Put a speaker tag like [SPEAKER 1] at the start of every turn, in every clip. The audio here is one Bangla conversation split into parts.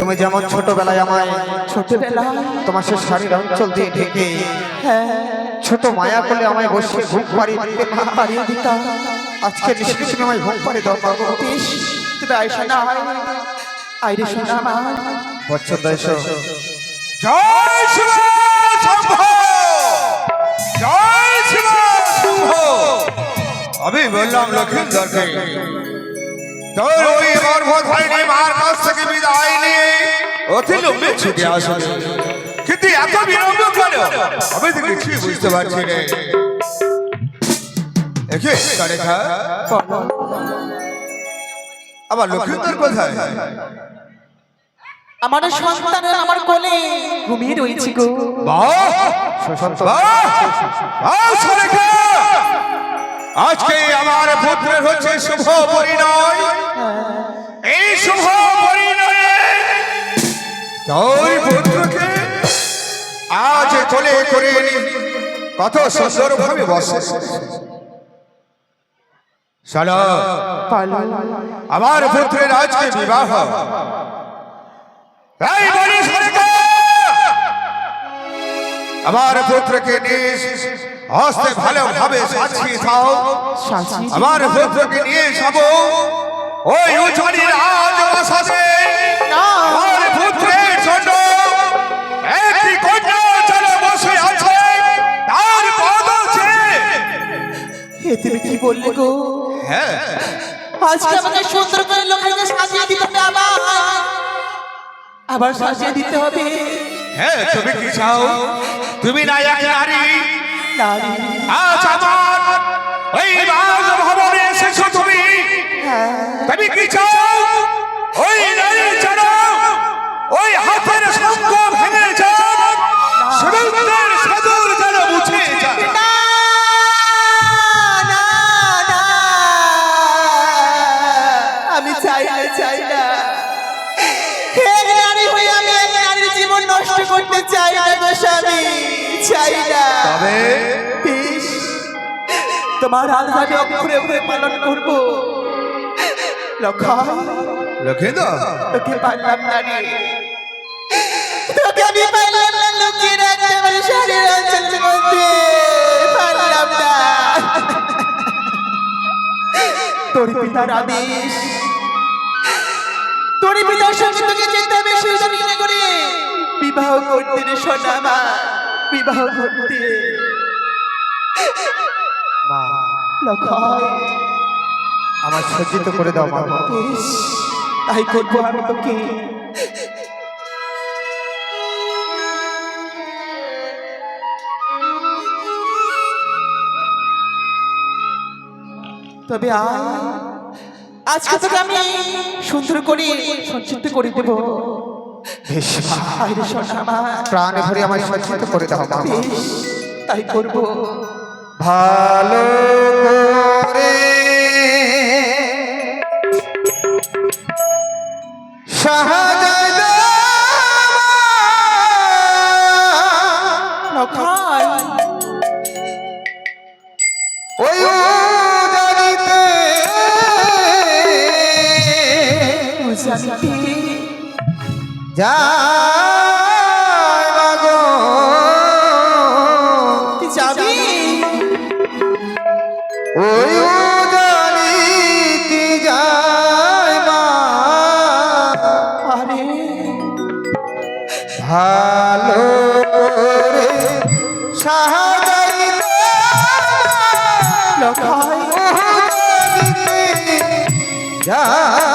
[SPEAKER 1] তুমি যেমন ছোটবেলায় আমায়
[SPEAKER 2] ছোটবেলা
[SPEAKER 1] তোমার সে শাড়ির অঞ্চল দিয়ে ঢেকে
[SPEAKER 2] হ্যাঁ
[SPEAKER 1] ছোট মায়া করলে আমায় বসে ঘুম পাড়ি দিতে মা।
[SPEAKER 2] দিতাম।
[SPEAKER 1] আজকে নিশ্চয় তুমি আমায় ঘুম পাড়ি দাও।
[SPEAKER 2] বেশ তুমি আয়সা না আইরে শোনা
[SPEAKER 1] এসো।
[SPEAKER 3] জয় শিব শম্ভ জয় শিব শম্ভ আমি বললাম লক্ষিন্দরকে তোর ওই গর্ভধারিণী মার কাছ থেকে বিদায় নিয়ে অতি লম্বে ছুটে আসবে কিন্তু এত বিলম্ব কেন? আমি তো কিছুই বুঝতে পারছি রে। একে রেখা আমার কোথায়
[SPEAKER 2] আমার সন্তানের আমার কোলে ঘুমিয়ে রয়েছে গো।
[SPEAKER 3] বাহ! বাহ! বাহ, সুরেখা! আজকে আমার পুত্রের হচ্ছে শুভ পরিণয়। এই শুভ পরিণয়ে। তোর পুত্রকে আজ কোলে করে কত সুন্দর ভাবে বসে চলো। আমার পুত্রের আজকে বিবাহ। আমার পুত্রকে নিজ হস্তে ভালোভাবে সাজিয়ে দাও। আমার পুত্রকে নিয়ে যাব। ওই উজনি
[SPEAKER 2] না
[SPEAKER 3] আমার পুত্রের জন্য একটি কন্যা যেন বসে আছে। তার পদ
[SPEAKER 2] এ তুমি কি বললে গো?
[SPEAKER 3] হ্যাঁ।
[SPEAKER 2] আজকে আমাকে সুন্দর করে লোকের সাজিয়ে দিতে হবে আবার। আবার সাজিয়ে দিতে হবে।
[SPEAKER 3] হ্যাঁ তুমি কি চাও? তুমি না এক নারী। আজ আমার ওই ভবনে এসেছ তুমি। তুমি কি চাও? ওই নারী যেন ওই হাতের সঙ্গ ভেঙে সাদর যেন মুছে।
[SPEAKER 2] আমি চাই না চাই না। নষ্ট করতে চাই না গো স্বামী চাই না।
[SPEAKER 3] তবে?
[SPEAKER 2] তোমার আল্লাহকে অক্ষরে অক্ষরে পালন করব। লক্ষণ
[SPEAKER 3] লক্ষিন্দর
[SPEAKER 2] তোকে পারলাম না রে। তোকে আমি পারলাম না লুকিয়ে রাখতে আমার শরীর অঞ্চলের মধ্যে পারলাম না। তোর পিতার আদেশ। তোর পিতার সঙ্গে তোকে যেতে হবে সেই করে। বিবাহ করতে রে সোনা মা। বিবাহ করতে
[SPEAKER 1] মা আমার সজ্জিত করে দাও মা।
[SPEAKER 2] তাই করব আমি তোকে। তবে আজকে তোকে আমি সুন্দর করে সঞ্চিত করে দেবো।
[SPEAKER 1] প্রাণে ভরে আমায় সজ্জিত করে দাও
[SPEAKER 2] তাই করব।
[SPEAKER 1] ভালো করে। ওই জানিতে।
[SPEAKER 2] জানিতে।
[SPEAKER 1] যায় মাগো।
[SPEAKER 2] যাবি
[SPEAKER 1] ওই জানিতে যায় মা?
[SPEAKER 2] আরে
[SPEAKER 1] ভালো করে সাহায্য
[SPEAKER 2] লক্ষণ
[SPEAKER 1] যায়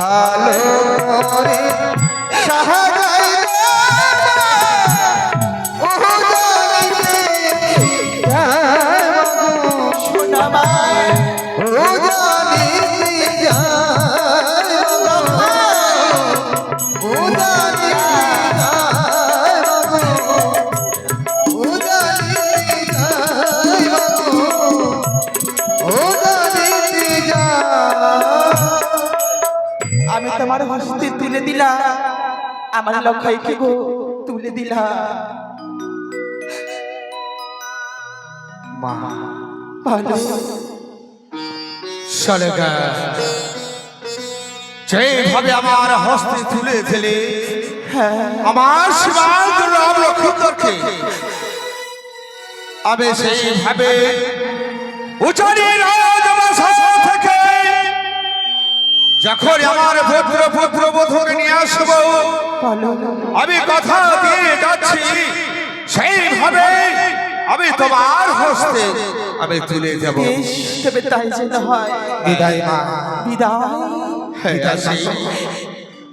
[SPEAKER 1] ভালো করে সাহায্য
[SPEAKER 2] আমার লক্ষ্যকে গো তুলে দিলাম
[SPEAKER 1] মা
[SPEAKER 2] ভালো।
[SPEAKER 3] শালেকা যেভাবে আমার হস্তে তুলে দিলে আমার শিবাল রাম লক্ষ্মণকে আমি সেইভাবে উচারি রাজবাসা যখন আমার পুত্র পুত্র বধূকে নিয়ে আসব আমি কথা দিয়ে যাচ্ছি। সেইভাবে আমি তোমার হস্তে আমি তুলে যাব
[SPEAKER 2] তবে তাই যেন হয়
[SPEAKER 1] বিদায়। মা
[SPEAKER 2] বিদায়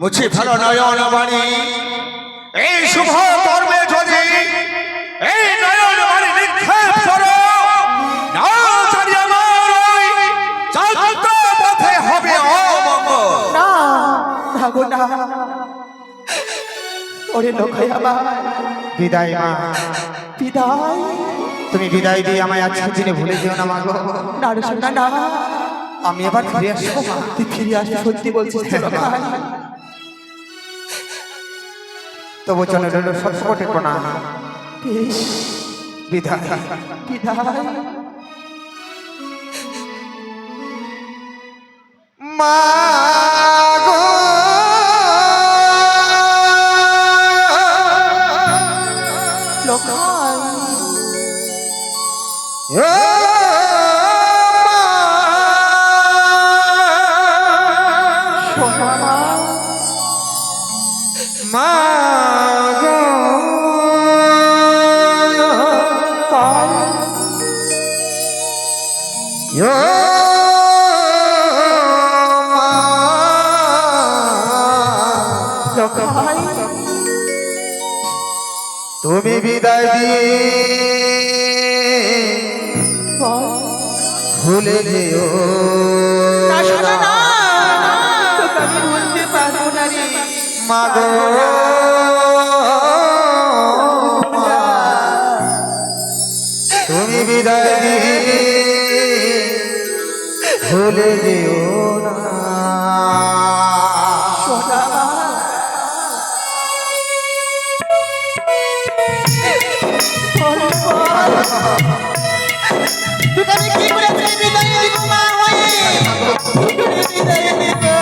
[SPEAKER 3] মুছি ভালো নয়ন বাণী এই শুভ কর্মে যদি
[SPEAKER 2] ওরে আমার
[SPEAKER 1] বিদায় মা।
[SPEAKER 2] বিদায়।
[SPEAKER 1] তুমি বিদায় দিয়ে আমায় আজকে দিনে ভুলে যেও না মাগো
[SPEAKER 2] না রে সোনা না।
[SPEAKER 1] আমি এবার ফিরে আসব মা।
[SPEAKER 2] তুই ফিরে আসতে সত্যি বলছিস?
[SPEAKER 1] তবু চলে রইল সবসময়
[SPEAKER 2] বেশ।
[SPEAKER 1] বিদায়।
[SPEAKER 2] বিদায়।
[SPEAKER 1] মা।
[SPEAKER 2] মা লক্ষাই
[SPEAKER 1] তুমি বিদায় দিয়ে ভুলে যেও। মাগো। তুমি বিদায় ভুলে যেও না।
[SPEAKER 2] সোনা মা বল, বল। তোকে আমি কি করে ছেড়ে বিদায় দিব মা হয়ে? বিদায় দিব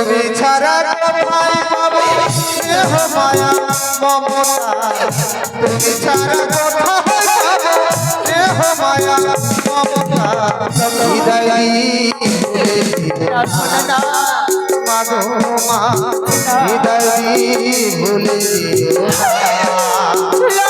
[SPEAKER 1] তুমি ছাড়া কোথায় পাবো? স্নেহ মায়া, মমতা তুমি ছাড়া মায়া, মমতা হৃদয় মা হৃদয় ভুলে